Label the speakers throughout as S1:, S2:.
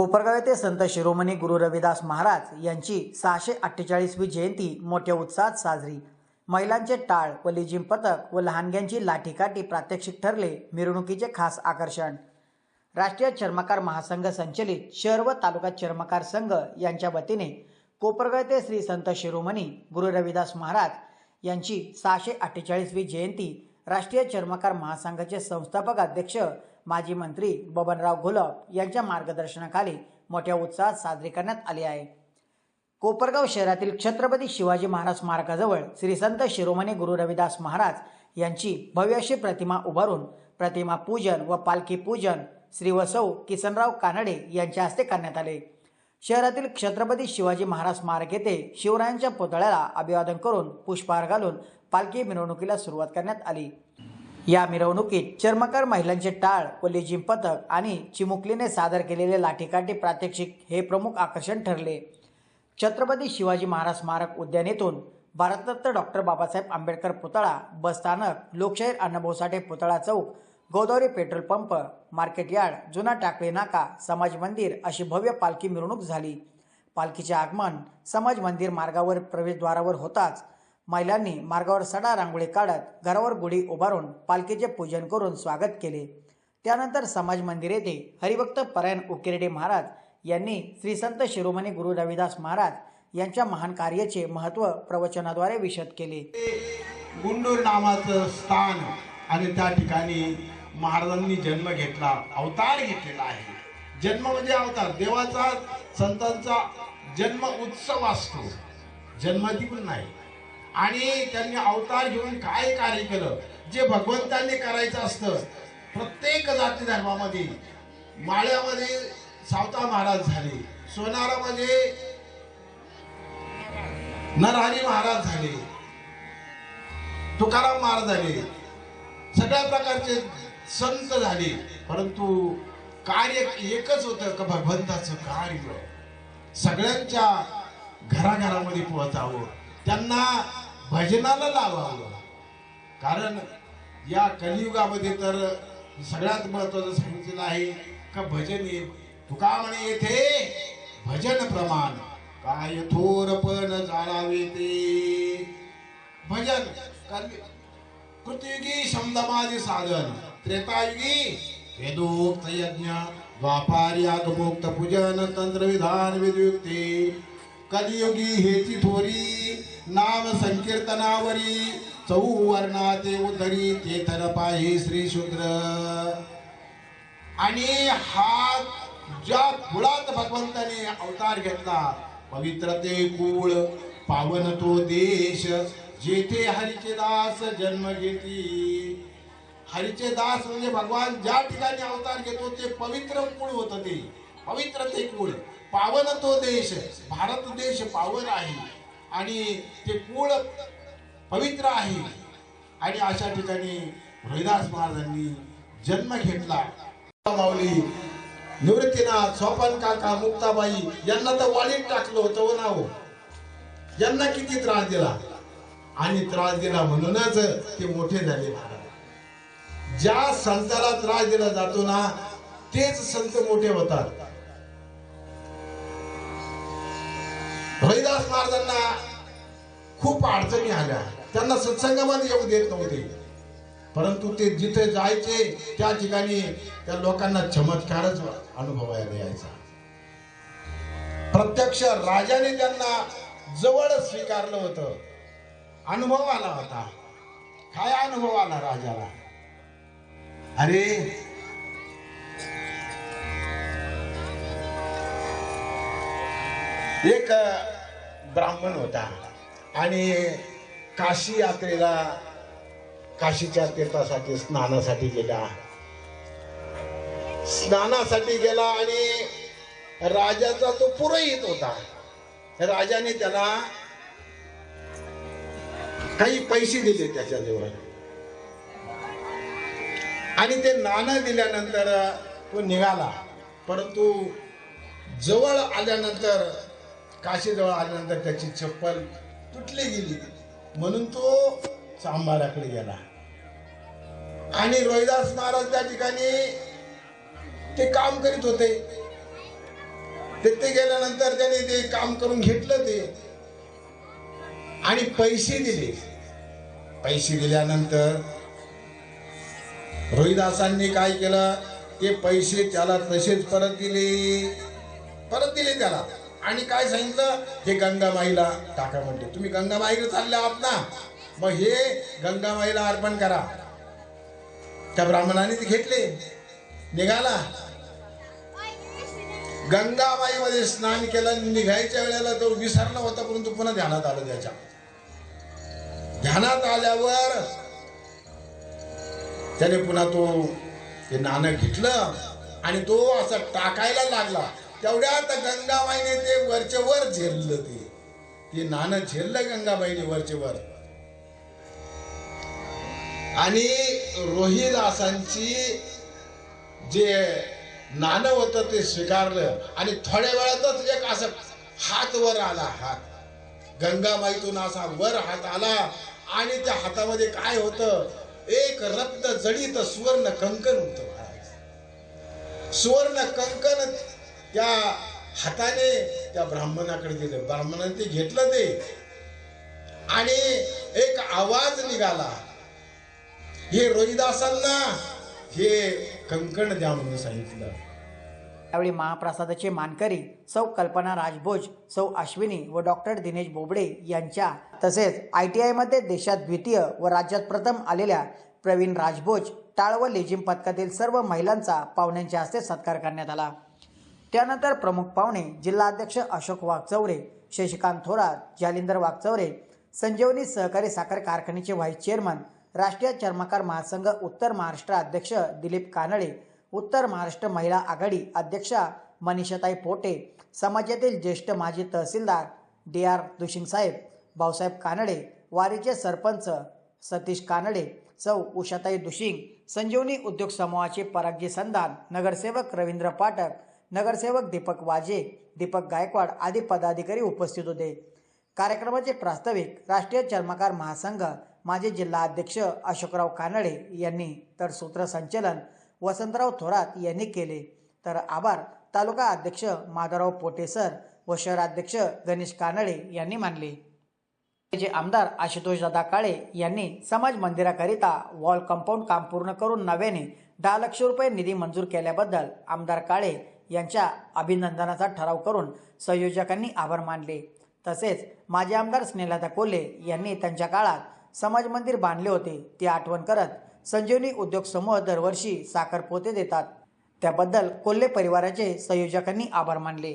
S1: कोपरगाव येथे संत शिरोमणी गुरु रविदास महाराज यांची सहाशे अठ्ठेचाळीसवी जयंती मोठ्या उत्साहात साजरी. महिलांचे टाळ व लिजिम पथक व लहानग्यांची लाठीकाठी प्रात्यक्षिक ठरले मिरवणुकीचे खास आकर्षण. राष्ट्रीय चर्मकार महासंघ संचलित शहर व तालुका चर्मकार संघ यांच्या वतीने कोपरगाव येथे श्री संत शिरोमणी गुरु रविदास महाराज यांची सहाशे अठ्ठेचाळीसवी जयंती राष्ट्रीय चर्मकार महासंघाचे संस्थापक अध्यक्ष माजी मंत्री बबनराव घोलप यांच्या मार्गदर्शनाखाली मोठ्या उत्साहात साजरी करण्यात आली आहे. कोपरगाव शहरातील छत्रपती शिवाजी महाराज स्मारकाजवळ श्री संत शिरोमणी गुरु रविदास महाराज यांची भव्य अशी प्रतिमा उभारून प्रतिमा पूजन व पालखी पूजन श्री वसौ किसनराव कानडे यांच्या हस्ते करण्यात आले. शहरातील छत्रपती शिवाजी महाराज स्मारक येथे शिवरायांच्या पुतळ्याला अभिवादन करून पुष्पहार घालून पालखी मिरवणुकीला सुरुवात करण्यात आली. या मिरवणुकीत चर्मकार महिलांचे टाळ व पथक आणि चिमुकलीने सादर केलेले लाठीकाठी प्रात्यक्षिक हे प्रमुख आकर्षण ठरले. छत्रपती शिवाजी महाराज स्मारक उद्यान येथून भारतरत्न डॉक्टर बाबासाहेब आंबेडकर पुतळा बस स्थानक लोकशाहीर अण्णाभाऊ साठे पुतळा चौक Godavari petrol pump market yard जुना टाकळी नाका समाज मंदिर अशी भव्य पालखी मिरवणूक झाली. पालखीचे आगमन समाज मंदिर मार्गावर प्रवेशद्वारावर होताच महिलांनी मार्गावर सडा रांगोळी काढत घरावर गुढी उभारून पालखीचे पूजन करून स्वागत केले. त्यानंतर समाज मंदिर येथे हरिभक्त परायण उकिरडे महाराज यांनी श्री संत शिरोमणी गुरु रविदास महाराज यांच्या महान कार्याचे महत्त्व प्रवचनाद्वारे विशद केले.
S2: गुंडूर नावाचं स्थान आणि त्या ठिकाणी महाराजांनी जन्म घेतला अवतार घेतलेला आहे. जन्म म्हणजे अवतार. देवाचा संतांचा जन्म उत्सव असतो. जन्मदिन नाही. आणि त्यांनी अवतार घेऊन काय कार्य केलं? जे भगवंतांनी करायचं असतं प्रत्येक जाती धर्मामध्ये माळ्यामध्ये सावता महाराज झाले सोनारामध्ये नरहरी महाराज झाले तुकाराम महाराज झाले सगळ्या प्रकारचे संत झाले परंतु कार्य एकच होतं का भगवंताचं कार्य? सगळ्यांच्या घराघरामध्ये पोहोचावं. त्यांना भजनाला लावावं कारण या कलियुगामध्ये तर सगळ्यात महत्वाचं सांगितलेलं आहे का भजन ये तुका म्हणे येथे भजन प्रमाण. काय थोरपण जाणावे ते. भजन कृतयुगी शमदमादी साधन त्रेतायुगी वेदोक्त यज्ञ द्वापारी आगमोक्त पूजन तंत्र विधान विद्युक्ती कलियुगी हेची थोरी नाम संकीर्तनावरी चौवर्णा ते उदरी ते तर पाहि श्री शूद्र. आणि हा ज्या कुळात भगवंताने अवतार घेतला पवित्र ते कुळ पावन तो देश जेथे हरीचे दास जन्म घेती. हरीचे दास म्हणजे भगवान ज्या ठिकाणी अवतार घेतो ते पवित्र कुळ होत ते. पवित्र ते कुळ पावन तो देश भारत देश पावन आहे. आणि ते मूळ पवित्र आहे. आणि अशा ठिकाणी रोहिदास महाराजांनी जन्म घेतला. माऊली निवृत्तीनाथ सोपान काका मुक्ताबाई यांना तर वाळीत टाकलं होतं हो ना हो यांना किती त्रास दिला? आणि त्रास दिला म्हणूनच ते मोठे झाले महाराज. ज्या संताला त्रास दिला जातो ना तेच संत मोठे होतात. रविदास महाराजांना खूप अडचणी आल्या. त्यांना सत्संगामध्ये येऊ देत नव्हते. परंतु ते जिथे जायचे त्या ठिकाणी त्या लोकांना चमत्कारच अनुभवायला यायचा. प्रत्यक्ष राजाने त्यांना जवळ स्वीकारलं होतं. अनुभव आला होता. काय अनुभव आला राजाला? अरे एक ब्राह्मण होता. आणि काशी यात्रेला काशीच्या तीर्थासाठी स्नानासाठी गेला. स्नानासाठी गेला आणि राजाचा तो पुरोहित होता. राजाने त्याला काही पैसे दिले त्याच्याजवळ आणि ते नाणं दिल्यानंतर तो निघाला. परंतु जवळ आल्यानंतर काशीजवळ आल्यानंतर त्याची चप्पल तुटली गेली. म्हणून तो चांबाराकडे गेला. आणि रोहिदास महाराज त्या ठिकाणी ते काम करीत होते. तिथे गेल्यानंतर त्याने ते काम करून घेतलं ते. आणि पैसे दिले. पैसे दिल्यानंतर रोहिदासांनी काय केलं? ते पैसे त्याला तसेच परत दिले. परत दिले त्याला. आणि काय सांगितलं? हे गंगामाईला टाका म्हणते. तुम्ही गंगामाईला चालले आहात ना? मग हे गंगामाईला अर्पण करा. त्या ब्राह्मणाने ते घेतले. निघाला. गंगाबाईमध्ये स्नान केलं निघायच्या वेळेला तो विसरला होता परंतु पुन्हा ध्यानात आलं त्याच्या. ध्यानात आल्यावर त्याने पुन्हा तो ते नाणं घेतलं आणि तो असं टाकायला लागला. तेवढ्यात गंगाबाईने ते वरचे वर झेललं ते. ते नाणं झेललं गंगाबाईने वरचेवर आणि रोहिदासांची जे नाणं होतं ते स्वीकारलं आणि थोड्या वेळातच एक असं हात वर आला हात. गंगामाईतून असा वर हात आला आणि त्या हातामध्ये काय होतं? एक रक्त जडीत सुवर्ण कंकण होत सुवर्ण कंकण त्या हाताने त्या ब्राह्मणाकडे दिलं ब्राह्मणाने ते घेतलं ते. आणि एक आवाज निघाला. हे रोहिदासांना हे कंकण द्या म्हणून सांगितलं.
S1: यावेळी महाप्रसादाचे मानकरी सौ कल्पना राजभोज सौ अश्विनी व डॉक्टर दिनेश बोबडे यांच्या तसेच आय टी आयमध्ये देशात द्वितीय व राज्यात प्रथम आलेल्या प्रवीण राजभोज टाळ व लेझिम पथकातील सर्व महिलांचा पाहुण्यांच्या हस्ते सत्कार करण्यात आला. त्यानंतर प्रमुख पाहुणे जिल्हाध्यक्ष अशोक वाघचौरे शशिकांत थोरात जालिंदर वाघचौरे संजीवनी सहकारी साखर कारखान्याचे व्हाईस चेअरमन राष्ट्रीय चर्मकार महासंघ उत्तर महाराष्ट्र अध्यक्ष दिलीप कानडे उत्तर महाराष्ट्र महिला आघाडी अध्यक्षा मनीषाताई पोटे समाजातील ज्येष्ठ माजी तहसीलदार डी आर दुशिंगसाहेब भाऊसाहेब कानडे वारीचे सरपंच सतीश कानडे सौ उषाताई दुशिंग संजीवनी उद्योग समूहाचे परागजी संधान नगरसेवक रवींद्र पाठक नगरसेवक दीपक वाजे दीपक गायकवाड आदी पदाधिकारी उपस्थित होते. कार्यक्रमाचे प्रास्ताविक राष्ट्रीय चर्मकार महासंघ माजी जिल्हा अध्यक्ष अशोकराव कानडे यांनी तर सूत्रसंचलन वसंतराव थोरात यांनी केले. तर आभार तालुका अध्यक्ष माधवराव पोटेसर व शहराध्यक्ष गणेश कानडे यांनी मानले. जे आमदार आशुतोष दादा काळे यांनी समाज मंदिराकरिता वॉल कंपाऊंड काम पूर्ण करून नव्याने दहा लक्ष रुपये निधी मंजूर केल्याबद्दल आमदार काळे यांच्या अभिनंदनाचा ठराव करून संयोजकांनी आभार मानले. तसेच माजी आमदार स्नेहलता कोल्हे यांनी त्यांच्या काळात समाज मंदिर बांधले होते. ती आठवण करत संजीवनी उद्योग समूह दरवर्षी साखर पोते देतात. त्याबद्दल कोल्हे परिवाराचे संयोजकांनी आभार मानले.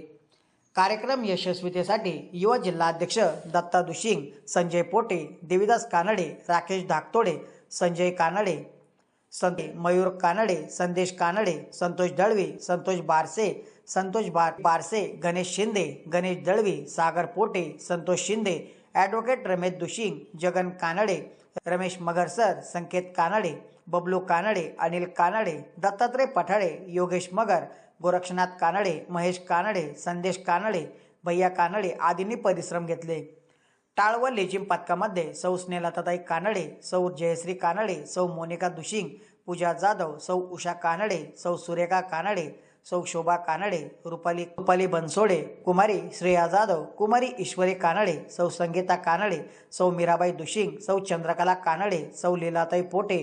S1: कार्यक्रम यशस्वीतेसाठी युवा जिल्हाध्यक्ष दत्ता दुशिंग संजय पोटे देविदास कानडे राकेश धाकतोडे संजय कानडे संत मयूर कानडे संदेश कानडे संतोष दळवी संतोष बारसे संतोष बार बारसे गणेश शिंदे गणेश दळवी सागर पोटे संतोष शिंदे ॲडव्होकेट रमेश दुशिंग जगन कानडे रमेश मगरसर संकेत कानडे बबलू कानडे अनिल कानडे दत्तात्रय पठाळे योगेश मगर गोरक्षनाथ कानडे महेश कानडे संदेश कानडे भैया कानडे आदींनी परिश्रम घेतले. टाळ व लेझिम पथकामध्ये सौ स्नेहलताताई कानडे सौ जयश्री कानडे सौ मोनिका दुशिंग पूजा जाधव सौ उषा कानडे सौ सुरेखा कानडे सौ शोभा कानडे रुपाली रुपाली बनसोडे कुमारी श्रेया जाधव कुमारी ईश्वरी कानडे सौ संगीता कानडे सौ मीराबाई दुशिंग सौ चंद्रकला कानडे सौ लीलाताई पोटे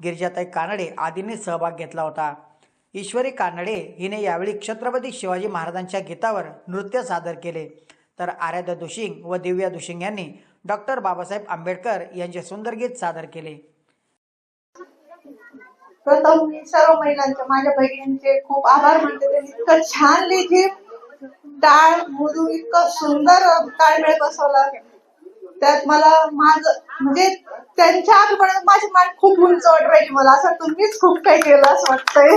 S1: गिरिजाताई कानडे आदींनी सहभाग घेतला होता. ईश्वरी कानडे हिने यावेळी छत्रपती शिवाजी महाराजांच्या गीतावर नृत्य सादर केले. तर आराध्या दुशिंग व दिव्या दुशिंग यांनी डॉक्टर बाबासाहेब आंबेडकर यांचे सुंदर गीत सादर केले.
S3: प्रथम मी सर्व महिलांचे माझ्या बहिणींचे खूप आभार मानते. त्यांनी इतकं छान लिहिली. टाळ मुरू इतकं सुंदर ताळमेळ बसवला त्यात मला माझं म्हणजे त्यांच्या अभिमानात माझी मान खूप उंच वाटवायची मला. असं तुम्हीच खूप काही केलं असं वाटतंय.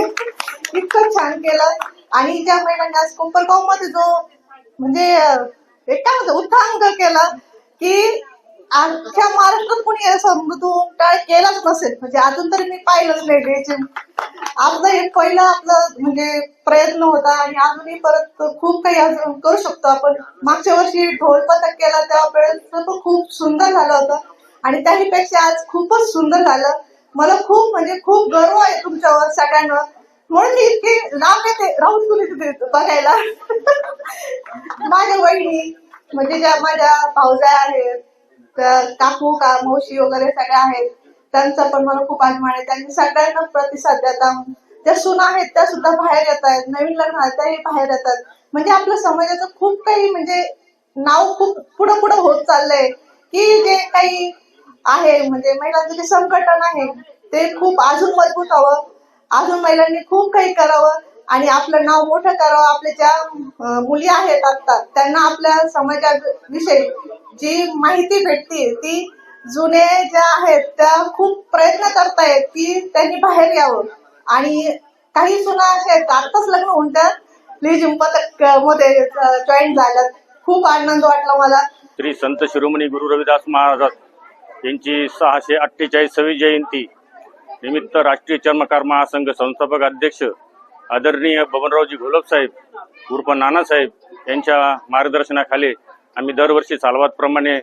S3: इतकं छान केलं. आणि ज्या महिलांनी आज कोपरगावमध्ये जो म्हणजे एक काय म्हणतो उत्थांग केला की अख्ख्या महाराष्ट्रात कोणी समृद्धून काय केलाच नसेल. म्हणजे अजून तरी मी पाहिलंच नाही त्याचे आपलं हे पहिलं आपला म्हणजे प्रयत्न होता आणि अजूनही परत खूप काही अजून करू शकतो आपण. मागच्या वर्षी ढोल पथक केला त्यावेळेस पण खूप सुंदर झालं होतं. आणि त्याही पेक्षा आज खूपच सुंदर झालं. मला खूप म्हणजे खूप गर्व आहे तुमच्यावर सगळ्यांवर. म्हणून मी इतके लांब येते राहून तुम्ही तिथे बघायला. माझ्या वहिनी म्हणजे ज्या माझ्या भाऊजा आहेत काकू का मावशी वगैरे सगळ्या आहेत. त्यांचा पण मला खूप अभिमान आहे. त्यांनी सगळ्यांना प्रतिसाद देतात त्या सुना आहेत त्या सुद्धा बाहेर येत आहेत. नवीन लग्न आहेत त्याही बाहेर येतात म्हणजे आपल्या समाजाचं खूप काही म्हणजे नाव खूप पुढं पुढं होत चाललंय. की जे काही आहे म्हणजे महिलांचं जे संघटन आहे ते खूप अजून मजबूत हवं. अजून महिलांनी खूप काही करावं. आणि आपलं नाव मोठं करावं आपल्या ज्या मुली आहेत आता त्यांना आपल्या समाजाविषयी जी माहिती भेटते ती जुने ज्या आहेत त्या खूप प्रयत्न करतायत की त्यांनी बाहेर यावं. आणि काही सुना अशा आहेत आत्ताच लग्न होऊन त्या प्लीज पथकमध्ये जॉईन झाल्यात. खूप आनंद वाटला मला.
S4: श्री संत शिरोमणी गुरु रविदास महाराज यांची सहाशे अठ्ठेचाळीसावी जयंती निमित्त राष्ट्रीय चर्मकार महासंघ संस्थापक अध्यक्ष आदरणीय बबनरावजी घोलप साहेब उर्फ नानासाहेब यांच्या मार्गदर्शनाखाली आम्ही दरवर्षी सालवातप्रमाणे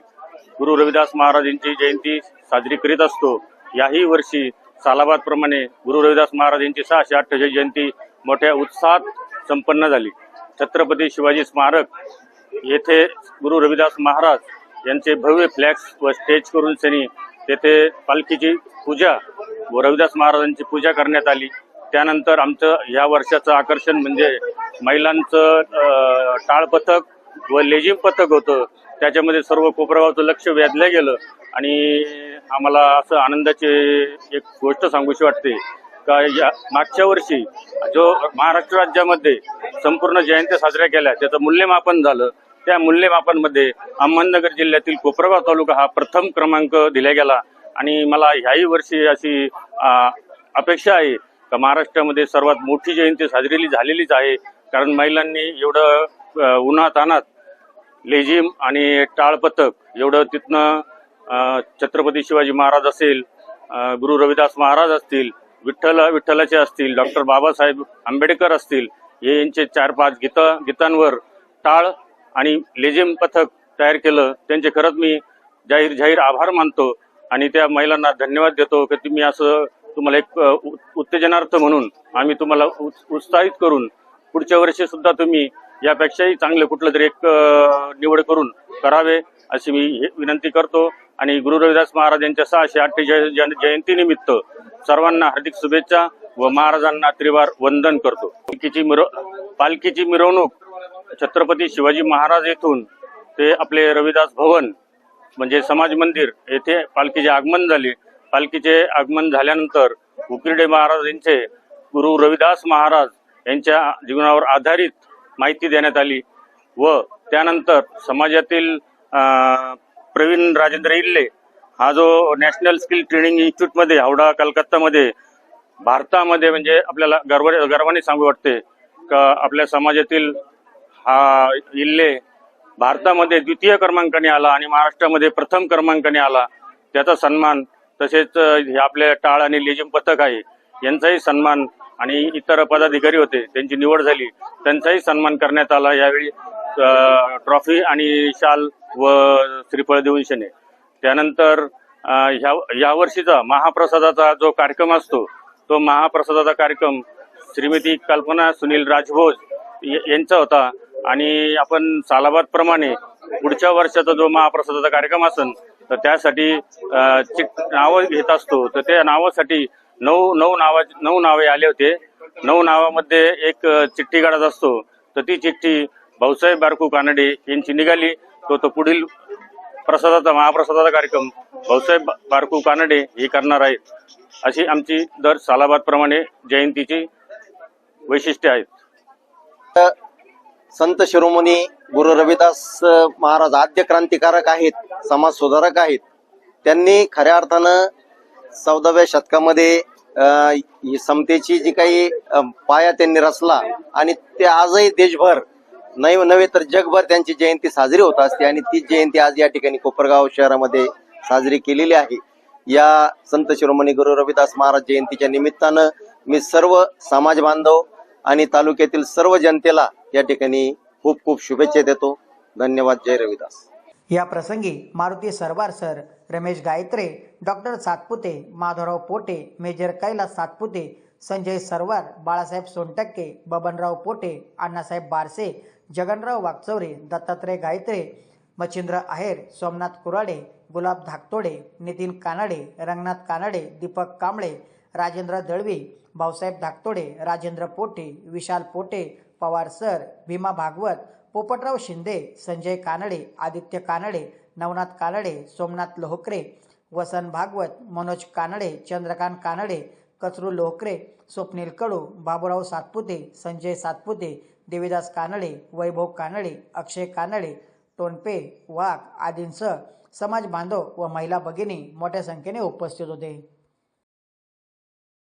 S4: गुरु रविदास महाराज यांची जयंती साजरी करीत असतो. याही वर्षी सालाबादप्रमाणे गुरु रविदास महाराज यांची सहाशे अठ्ठेचाळीस जयंती मोठ्या उत्साहात संपन्न झाली. छत्रपती शिवाजी स्मारक येथे गुरु रविदास महाराज यांचे भव्य फ्लॅक्स व स्टेज करून सनी तेथे पालखीची पूजा व रविदास महाराजांची पूजा करण्यात आली. त्यानंतर आमचं या वर्षाचं आकर्षण म्हणजे महिलांचं टाळपथक टाळ पथक व लेझिम पथक होतं. त्याच्यामध्ये सर्व कोपरगावचं लक्ष वेधलं गेलं. आणि आम्हाला असं आनंदाची एक गोष्ट सांगूशी वाटते का या मागच्या वर्षी जो महाराष्ट्र राज्यामध्ये संपूर्ण जयंत्या साजऱ्या केल्या त्याचं मूल्यमापन झालं. त्या मूल्यमापनमध्ये अहमदनगर जिल्ह्यातील कोपरगाव तालुका हा प्रथम क्रमांक दिला गेला. आणि मला ह्याही वर्षी अशी अपेक्षा आहे का महाराष्ट्रामध्ये सर्वात मोठी जयंती साजरी झालेलीच आहे. कारण महिलांनी एवढं अ, उन्हातानात लेझिम आणि टाळ पथक एवढं तिथनं छत्रपती शिवाजी महाराज असेल गुरु रविदास महाराज असतील विठ्ठल विठ्ठलाचे असतील डॉक्टर बाबासाहेब आंबेडकर असतील हे यांचे चार पाच गीत गीतांवर टाळ आणि लेझिम पथक तयार केलं. त्यांचे खरंच मी जाहीर जाहीर आभार मानतो आणि त्या महिलांना धन्यवाद देतो की तुम्ही असं तुम्हाला एक उत्तेजनार्थ म्हणून आम्ही तुम्हाला उत्- उत्साहित करून पुढच्या वर्षी सुद्धा तुम्ही यापेक्षाही चांगलं कुठलं तरी एक निवड करून करावे अशी मी हे विनंती करतो. आणि गुरु रविदास महाराज यांच्या सहाशे अठ्ठेचाळीस जयंतीनिमित्त सर्वांना हार्दिक शुभेच्छा व महाराजांना त्रिवार वंदन करतो. पालखीची मिरव पालखीची मिरवणूक छत्रपती शिवाजी महाराज येथून ते आपले रविदास भवन म्हणजे समाज मंदिर येथे पालखीचे आगमन झाले. पालखीचे आगमन झाल्यानंतर उकिरडे महाराज यांचे गुरु रविदास महाराज यांच्या जीवनावर आधारित माहिती देण्यात आली व त्यानंतर समाजातील प्रवीण राजेंद्र इल्ले हा जो नॅशनल स्किल ट्रेनिंग इन्स्टिट्यूटमध्ये हावडा कलकत्तामध्ये भारतामध्ये म्हणजे आपल्याला गर्व गर्वाने सांगू वाटते का आपल्या समाजातील हा इल्ले भारतामध्ये द्वितीय क्रमांकाने आला आणि महाराष्ट्रामध्ये प्रथम क्रमांकाने आला. त्याचा सन्मान तसेच हे आपले टाळ आणि लेजिम पथक आहे यांचाही सन्मान आणि इतर पदाधिकारी होते त्यांची निवड झाली त्यांचाही सन्मान करण्यात आला. यावेळी ट्रॉफी आणि शाल व श्रीफळ देऊन शने. त्यानंतर ह्या यावर्षीचा वर्षीचा महाप्रसादाचा जो कार्यक्रम असतो तो महाप्रसादाचा कार्यक्रम श्रीमती कल्पना सुनील राजभोज यांचा होता. आणि आपण सालाबाद प्रमाणे पुढच्या वर्षाचा जो महाप्रसादाचा कार्यक्रम असेल तर त्यासाठी नावं घेत असतो. तर त्या नावासाठी नऊ नऊ नावा नऊ नावे आले होते. नऊ नावामध्ये एक चिठ्ठी काढत असतो. तर ती चिठ्ठी भाऊसाहेब बारकू कानडे यांची निघाली. तो तो पुढील प्रसादाचा महाप्रसादाचा कार्यक्रम भाऊसाहेब बारकू कानडे हे करणार आहेत. अशी आमची दर सालाबादप्रमाणे जयंतीची वैशिष्ट्ये आहेत.
S5: संत शिरोमणी गुरु रविदास महाराज आद्य क्रांतिकारक आहेत समाज सुधारक आहेत. त्यांनी खऱ्या अर्थानं चौदाव्या शतकामध्ये समतेची जी काही पाया त्यांनी रचला आणि ते आजही देशभर नाही नव्हे तर जगभर त्यांची जयंती साजरी होत असते आणि ती जयंती आज या ठिकाणी कोपरगाव शहरामध्ये साजरी केलेली आहे. या संत शिरोमणी गुरु रविदास महाराज जयंतीच्या निमित्तानं मी सर्व समाज बांधव आणि तालुक्यातील सर्व जनतेला या ठिकाणी खूप खूप शुभेच्छा देतो. धन्यवाद. जय रविदास.
S1: या प्रसंगी Maruti Sarwar sir Ramesh Gayatre doctor Satpute Madhavrao Pote major Kailas Satpute Sanjay Sarwar Balasaheb Sontakke Babanrao Pote Annasaheb Barse Jaganrao Wagchaure Dattatray Gayatre Machhindra Aher Somnath Kurade Gulab Dhaktode Nitin Kanade Ranganath Kanade Deepak Kamble Rajendra Dalvi Bhausaheb Dhaktode Rajendra Pote Vishal Pote Pawar sir Bhima Bhagwat Popatrao Shinde Sanjay Kanade Aditya Kanade Navnath Kanade Somnath Lohkare Vasan Bhagwat Manoj Kanade Chandrakant Kanade Kachru Lohkare Swapnil कडू बाबूराव सातपुते संजय सातपुते देवीदास कानडे वैभव कानडे अक्षय कानडे टोनपे वाघ आदींसह समाज बांधव व महिला भगिनी मोठ्या संख्येने उपस्थित होते.